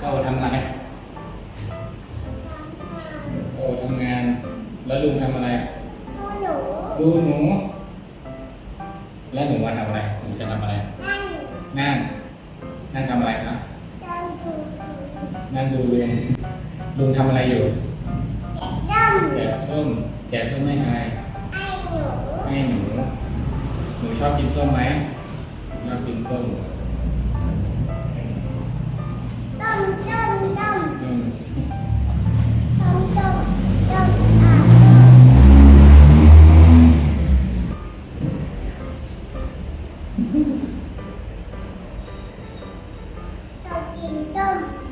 ก็โอทำอะไร โอทำงาน แล้วลุงทำอะไร ดูหนู แล้วหนูมาทำอะไร หนูจะทำอะไร นั่ง นั่งทำอะไรครับ นั่งดูลุง ลุงทำอะไรอยู่ แกะส้ม แกะส้มให้ใครให้หนู หนูชอบกินส้มไหมชอบกินส้มอืม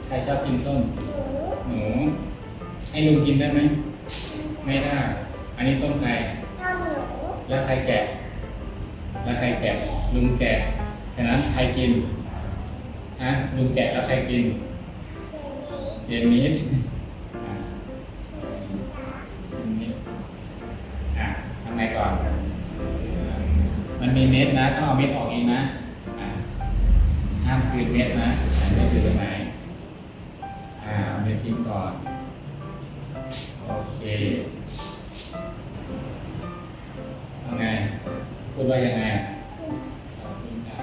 ใครชอบกินส้ม หนูให้ลุงกินได้ไหม ไม่ได้ อันนี้ส้มใครแล้วใครแกะ แล้วใครแกะ ลุงแกะ ฉะนั้นใครกิน ฮะ ลุงแกะแล้วใครกิน เย็นนี้อะเย็นนี้อะทำไงก่อน มันมีเม็ดนะต้องเอาเม็ดออกเองนะอะห้ามคืนเม็ดนะอันนี้คือตรงไหนอ่าเอาเม็ดทิ้งก่อน โอเคทำไงพูดว่ายังไงขอบคุณค่ะ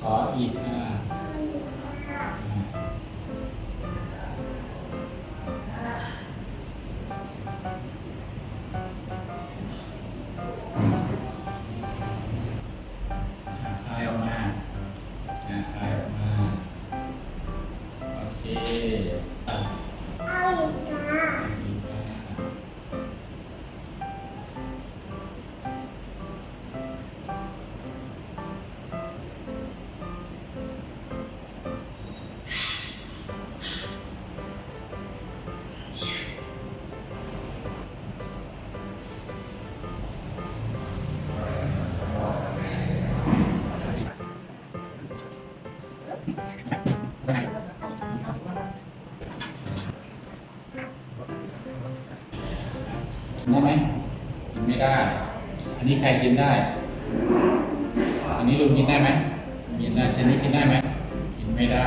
ขออีกค่ะ ได้ไหมกินไม่ได้ อันนี้ใครกินได้ อันนี้ลุงกินได้ไหมกินได้ชนิดกินได้ไหมกินไม่ได้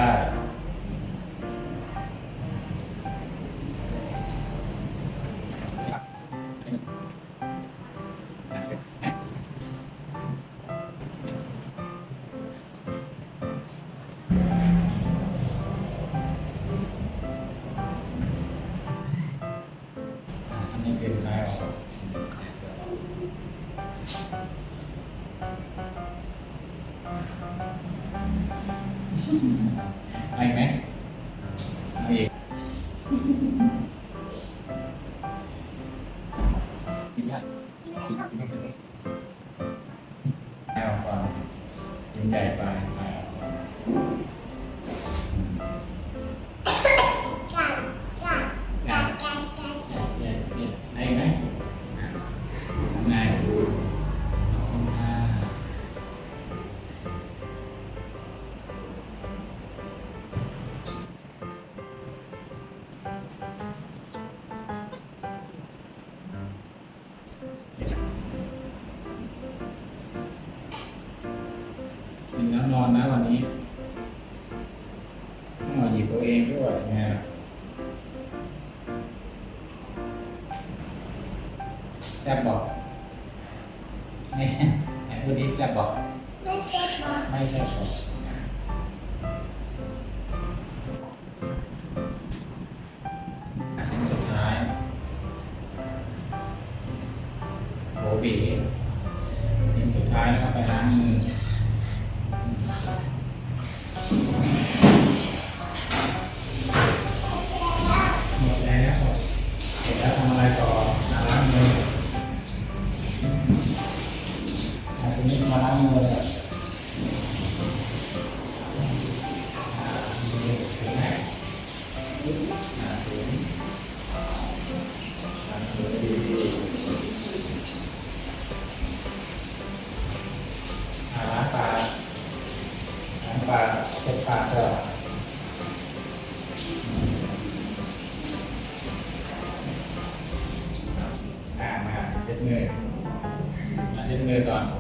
เอาอีกไหมเอาอีกกินยากคลายออกก่อนชิ้นใหญ่ไป กินน้ำนอนนะวันนี้ต้องมาหยิบตัวเองด้วยไงล่ะแซ่บบอกไม่ใช่ไหนพูดดิแซ่บบอกไม่แซ่บบอกอันนี้สุดท้ายโบบีอันสุดท้ายแล้วก็ไปล้างมือ người à, trên người còn